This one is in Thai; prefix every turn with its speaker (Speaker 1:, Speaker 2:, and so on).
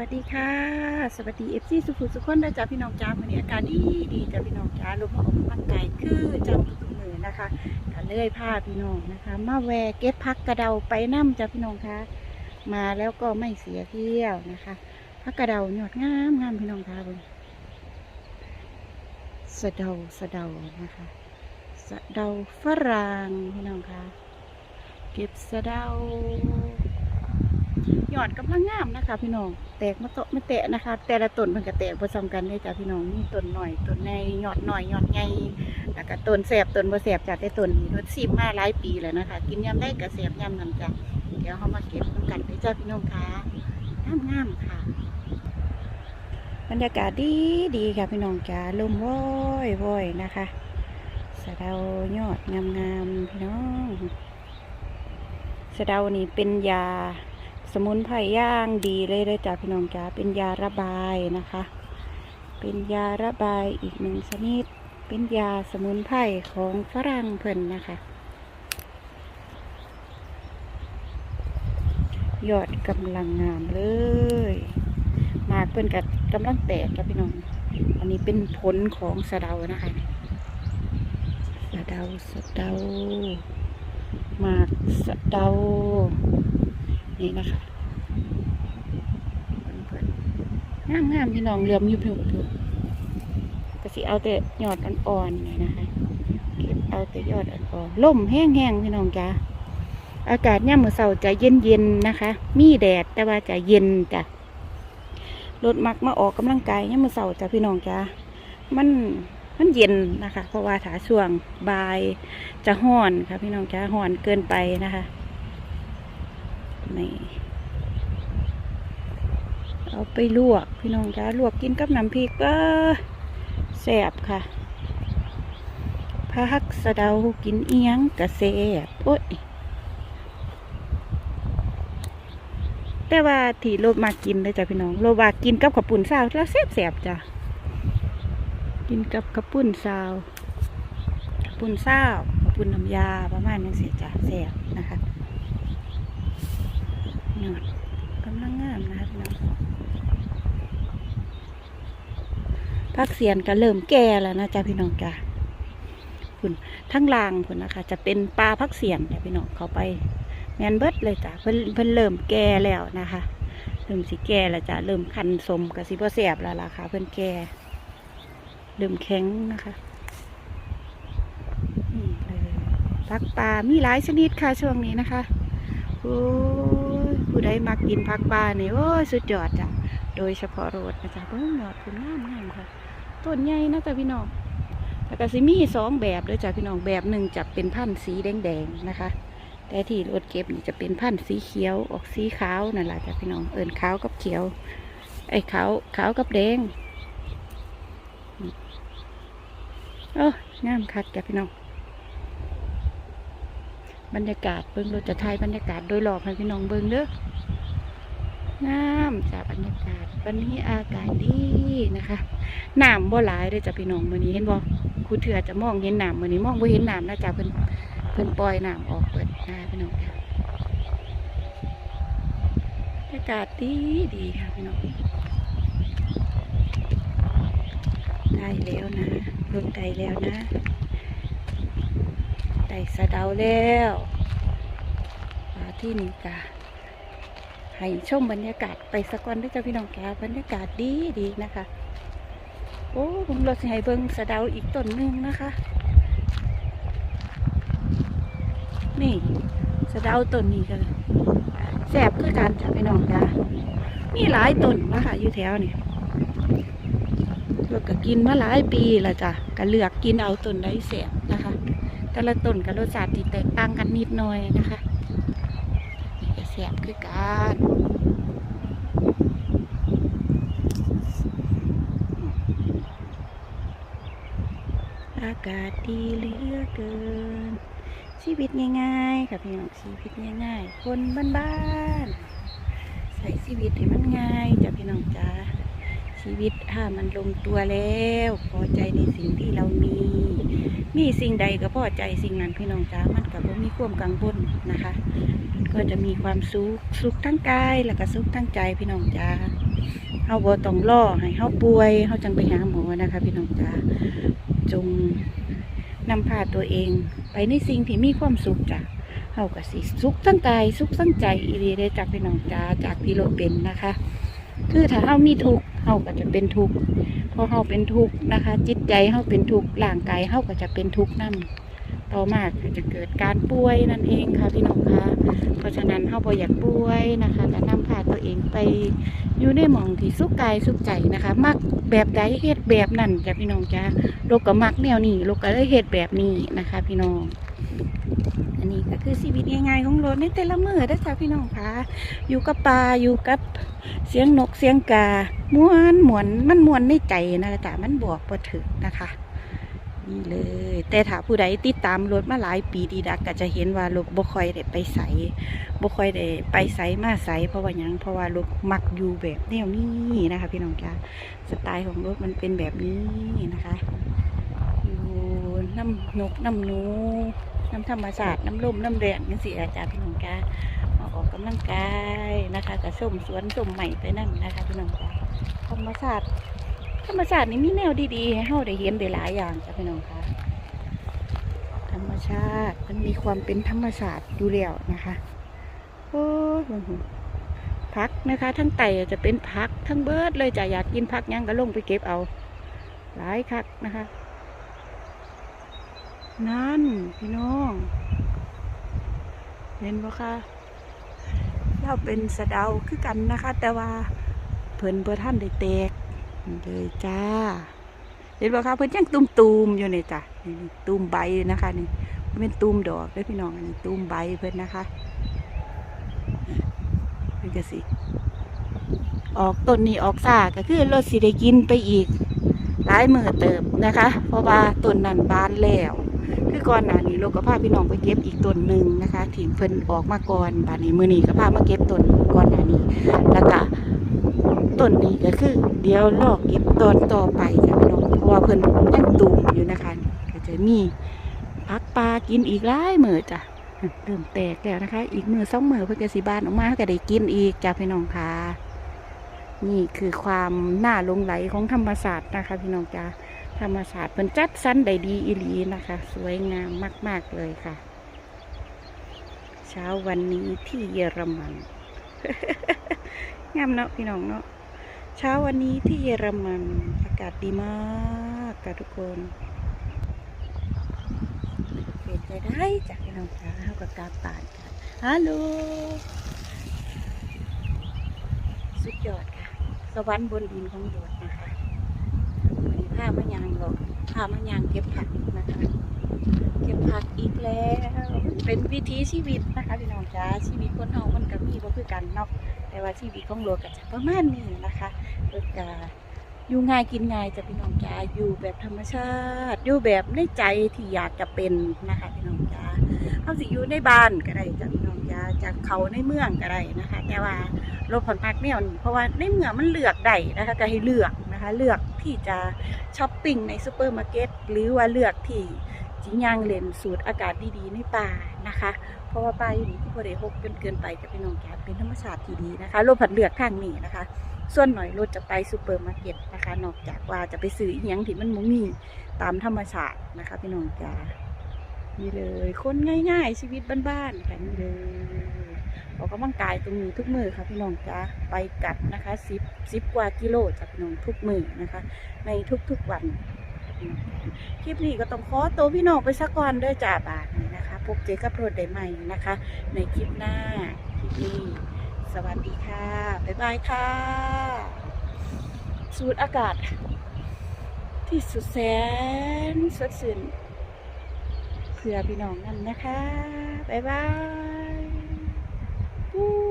Speaker 1: วัสดีค่ะ สวัสดีเอฟซีสุขุสุขคนได้จ้าพี่น้องจ้าวันนี้อาการดีดีจ้าพี่น้องจ้าลมออกกำลังกายคือจำทุกมือนะคะกันเลยพาพี่น้องนะคะ มาแวเก็บพักกระเดาไปน้ำจ้าพี่น้องคะมาแล้วก็ไม่เสียเที่ยวนะคะพักกระเดาหยอดงามงามพี่น้องคะเบนสะเดาสะเดานะคะสะเดาฝรั่งพี่น้องคะเก็บสะเดา ยอดกำลังงามนะคะ พี่น้อง แตกมาโตะไม่แตะนะคะ แต่ละต้นมันก็แตกผสมกันเลยจ้ะพี่น้องมีต้นหน่อยต้นในหยอดหน่อยหยอดใหญ่แล้วก็ต้นแสบต้นบ่แสบจากแต่ต้นนี้รถซีบมาหลายปีแล้วนะคะ กินยำได้กระแสบยำนำจ้ะเดี๋ยวเขามาเก็บกันเลยจ้ะพี่น้องคะงามงามๆค่ะ บรรยากาศดีดีค่ะพี่น้องจ้าลมว้อยว้อยนะคะสะเดายอดงามงามพี่น้องสะเดานี่เป็นยา สมุนไพรย่างดีเลยเลยจ้ะพี่น้องจ้าเป็นยาระบายนะคะ เป็นยาระบายอีกหนึ่งชนิด เป็นยาสมุนไพรของฝรั่งเพิ่นนะคะยอดกำลังงามเลยมากเพิ่นกัดกำลังแตกจ้ะพี่น้อง อันนี้เป็นผลของสะเดานะคะสะเดาสะเดาหมากสะเดา นี่นะคะงามงามๆพี่น้องเหลือมยุบยุบยุบก็สิเอาแต่ยอดอ่อนๆนนะคะเก็บเอาแต่ยอดอ่อนๆล่มแห้งๆพี่น้องจ้าอากาศย่ามมื้อเช้าจะเย็นๆนะคะ มีแดดแต่ว่าจะเย็นจ้ะรถมักมาออกกำลังกายย่ามมื้อเช้าจ้ะพี่น้องจ้ามันมันเย็นนะคะ เพราะว่าถาช่วงบ่ายจะห้อนค่ะพี่น้องจ้าห้อนเกินไปนะคะ นี่เอาไปลวกพี่น้องจ้าลวกกินกับน้ำพริกก็แซ่บค่ะพักสะเดากินเอียงกะแซ่บโอ้ยแต่ว่าที่โลมากินเลยจ้ะพี่น้องโลว่ากินกับข้าปุ้นซาวแล้วแซ่บแซ่บจ้ะกินกับข้าปุ้นซาวข้าปุ้นซาวข้าปุ้นน้ำยาประมาณนี้สิจ้ะแซ่บนะคะ ยอดกำลังงามนะคะพี่น้องพักเสียนก็เริ่มแก่แล้วนะจ๊ะพี่น้องจ้ะคุณทั้งลางคุณนะคะ จะเป็นปลาพักเสียนเนี่ยพี่น้องเขาไปแมนเบิดเลยจ้ะเพิ่นเพิ่นเริ่มแก่แล้วนะคะเริ่มสิแก่แล้วจ้ะเริ่มคันสมกับสิบ่แสบแล้วล่ะค่ะ เพิ่นแก่เริ่มแข็งนะคะนี่เลยพักปลามีหลายชนิดค่ะช่วงนี้นะคะโอ้ ผู้ใดมากินผักปลาเนี่ยโอ้ยสุดยอดจ้ะโดยเฉพาะโรดนะจ๊ะเพิ่งยอดคุณงามงามค่ะต้นใหญ่นะจ๊ะพี่น้องแล้วก็สิมีสองแบบเลยจ้ะพี่น้องแบบหนึ่งจะเป็นพันธุ์สีแดงๆนะคะ แต่ที่โรถเก็บนี่จะเป็นพันธุ์สีเขียวออกสีขาวนั่นแหละจ้ะพี่น้องเอิญขาวกับเขียวไอ้ขาวขาวกับแดงโอ้งามคักจ้ะพี่น้อง บรรยากาศเบิ่งเราจะถ่ายบรรยากาศโดยรอบให้พี่น้องเบิ่งเด้องามจากบรรยากาศ วันนี้อากาศดีนะคะน้ำบ่หลายเลยจ้ะพี่น้องมื้อนี้เห็นบ่ครูเถื่อจะมองเห็นน้ำมื้อนี้มองบ่เห็นน้ำนะจ๊ะเพิ่นเพิ่นปล่อยน้ำออกเปิดนะพี่น้องจ้ะบรรยากาศดีดีค่ะพี่น้องได้แล้วนะเพิ่งได้แล้วนะ ได้สะเดาแล้วมาที่นี่กะให้ชมบรรยากาศไปสักวันด้วยจ้าพี่น้องแกบรรยากาศดีดีนะคะ โอ้ผมเราสิให้เบิ้งสะเดาอีกต้นหนึ่งนะคะ นี่สะเดาต้นนี้กันแสบคือกันจ้าพี่น้องจ้ามีหลายต้นนะคะอยู่แถวนี่เราก็กินมาหลายปีล้วจ้ะก็เลือกกินเอาต้นไดแสบ แต่ละต้นกับรสชาติที่แตกต่างกันนิดหน่อยนะคะนี่ก็แสบคือกันอากาศดีเหลือเกิน ชีวิตง่ายๆค่ะพี่น้องชีวิตง่ายๆ คนบ้านๆใส่ชีวิตให้มันง่ายจ้ะพี่น้องจ้า ชีวิตถ้ามันลงตัวแล้ว พอใจในสิ่งที่เรามี มีสิ่งใดก็พอใจสิ่งนั้นพี่น้องจ้ามันก็บ่มีความกังวลนะคะ ก็จะมีความสุขสุขทั้งกายแล้วก็สุขทั้งใจพี่น้องจ้าเฮาบ่ต้องรอให้เฮาป่วยเฮาจังไปหาหมอนะคะ พี่น้องจ้าจงนำพาตัวเอง ไปในสิ่งที่มีความสุขจ้ะเฮาก็สิสุขทั้งกายสุขทั้งใจอีหลีได้จากพี่น้องจ้าจากที่เราเป็นนะคะ คือถ้าเฮามีทุกข์ เฮาก็จะเป็นทุกข์พอเฮาเป็นทุกข์นะคะ จิตใจเฮาเป็นทุกข์ร่างกายเฮาก็จะเป็นทุกข์นํต่อมาก็จะเกิดการป่วยนั่นเองค่ะพี่น้องคะเพราะฉะนั้นเฮาบ่อยากป่วยนะคะก็นำพาตัวเองไปอยู่ในหม่องที่สุขกายสุขใจนะคะ มักแบบใดเฮ็ดแบบนั้นจ้ะพี่น้องจ้าโลกก็มักแนวนี้โลกก็เลยเฮ็ดแบบนี้นะคะ พี่น้อง อันนี้ก็คือชีวิตง่ายๆของรถในแต่ละมือเด้จ้ะพี่น้องคะอยู่กับป่าอยู่กับเสียงนกเสียงกาม้วนหมวนมันมวนในใจนะจ๊ะมันบอกพอถึงนะคะนี่เลย แต่ถ้าผู้ใดติดตามรถมาหลายปีดีดักก็จะเห็นว่ารถบ่คอยได้ไปใสบ่คอยได้ไปใสมาใสเพราะว่ายังเพราะว่ารถมักอยู่แบบแนวนี้นะคะ พี่น้องจ้าสไตล์ของรถมันเป็นแบบนี้นะคะอยู่น้ำนกน้ำนู น้ำธรรมศาสตร์น้ำลมน้ำแดงนี่สิอาจารย์พี่น้องจ้ามาออกกำลังกายนะคะกับส้มสวนส้มใหม่ไปนั่นนะคะพี่น้องจ้าธรรมชาติธรรมชาตินี่มีแนวดีๆให้เฮาได้เห็นได้หลายอย่างจ้ะพี่น้องคะธรรมชาติมันมีความเป็นธรรมชาติอยู่แล้วนะคะโอ้ยพักนะคะ ทั้งไต่จะเป็นพักทั้งเบิร์ดเลยจ้ะอยากกินพักยังก็ลงไปเก็บเอา หลายคักนะคะ นั่น พี่น้อง เห็นปะคะเราเป็นสะเดาคือกันนะคะ แต่ว่าเพิ่นเพื่อท่านได้แตกเลยจ้า เห็นปะคะเพิ่นยังตูมๆอยู่นี่จ้ะนี่มใบนะคะนี่เป็นตูมดอกเด้อพี่น้องนี่ตูมใบเพิ่นนะคะเพิ่นก็สิ ออกต้นนี้ออกซาก็คือรถสิได้กินไปอีกหลายมือเติมนะคะ เพราะว่าต้นนั้นบานแล้ว คือก่อนหน้านี้เราก็พาพี่น้องไปเก็บอีกต้นหนึ่งนะคะที่นเพิ่นออกมาก่อนบานนี้มือนี้ก็พามาเก็บต้นก่อนหน้านี้แล้วก็ต้นนี้ก็คือ เดี๋ยวรอกเก็บตอนต่อไปจ้ะพี่น้องเพราะว่าเพิ่นยังตูมอยู่นะคะก็จะมีพักปลากินอีกหลายมือจ้ะเริ่มแตกแล้วนะคะ อีกมือสองมือเพื่อจะสีบานออกมาก็ได้กินอีกจ้ะพี่น้องค่ะนี่คือความน่าลงไหลของธรรมศาสตร์นะคะ พี่น้องจ้า รรมศาสตร์เป็นจัดสรรได้ดีอีหลีนะคะ สวยงามมาก ๆ เลยค่ะ เช้าวันนี้ที่เยอรมันงามเนาะพี่น้องเนาะเช้าวันนี้ที่เยอรมันอากาศดีมากค่ะทุกคนเปลี่ยนใจได้จากพี่น้องค่ะเท่ากับกาป่านค่ะฮัลโหลสุดยอดค่ะ สวรรค์บนดินของโดดนะคะ วันนี้พามายางหรอกพามายางเก็บผักนะคะเก็บผักอีกแล้ว เป็นวิถีชีวิตนะคะพี่น้องจ้าชีวิตคนเฮามันก็มีบ่คือกันเนาะแต่ว่าชีวิตของโลกก็จะประมาณนี้นะคะเพิ่นก็อยู่ง่ายกินง่ายจะพี่น้องจ้าอยู่แบบธรรมชาติ อยู่แบบในใจที่อยากจะเป็นนะคะพี่น้องจ้าเฮาสิอยู่ในบ้านก็ได้จ้ะพี่น้องจ้าจากเขาในเมืองก็ได้นะคะ แต่ว่ารถผ่อนพักแนวนี้เพราะว่าในเมืองมันเลือกได้นะคะก็ให้เลือก นะคะเลือกที่จะช้อปปิ้งในซูเปอร์มาร์เก็ตหรือว่าเลือกที่จิงย่างเลนสูดอากาศดีๆในป่านะคะ เพราะว่าป่าอยู่นี่พอได้หกเกินเกินไปจะเป็นองแก๊สเป็นธรรมชาติที่ดีนะคะรถผัดเลือกข้างนี้นะคะ ส่วนหน่อยรถจะไปซูเปอร์มาร์เก็ตนะคะ นอกจากว่าจะไปซื้ออียงที่มันบ่มีตามธรรมชาตินะคะพี่น้องจ้านี่เลย คนง่ายๆ ชีวิตบ้านๆค่ะนี่เลย ออกกำลังกายตรงนี้ทุกมือค่ะพี่น้องจ้าไปกัดนะคะสิบสิบกว่ากิโลจากพี่น้องทุกมือนะคะ ในทุกๆวัน คลิปนี้ก็ต้องขอตัวพี่น้องไปสักก่อนด้วยจ้าบาทนี้นะคะพบเจอกับโปรดได้ใหม่นะคะ ในคลิปหน้าคลิปนี้สวัสดีค่ะ บ๊ายบายค่ะ สูดอากาศ ที่สุดแสนสดชื่นเพื่อพี่น้องนั่นนะคะ บ๊ายบาย Woo!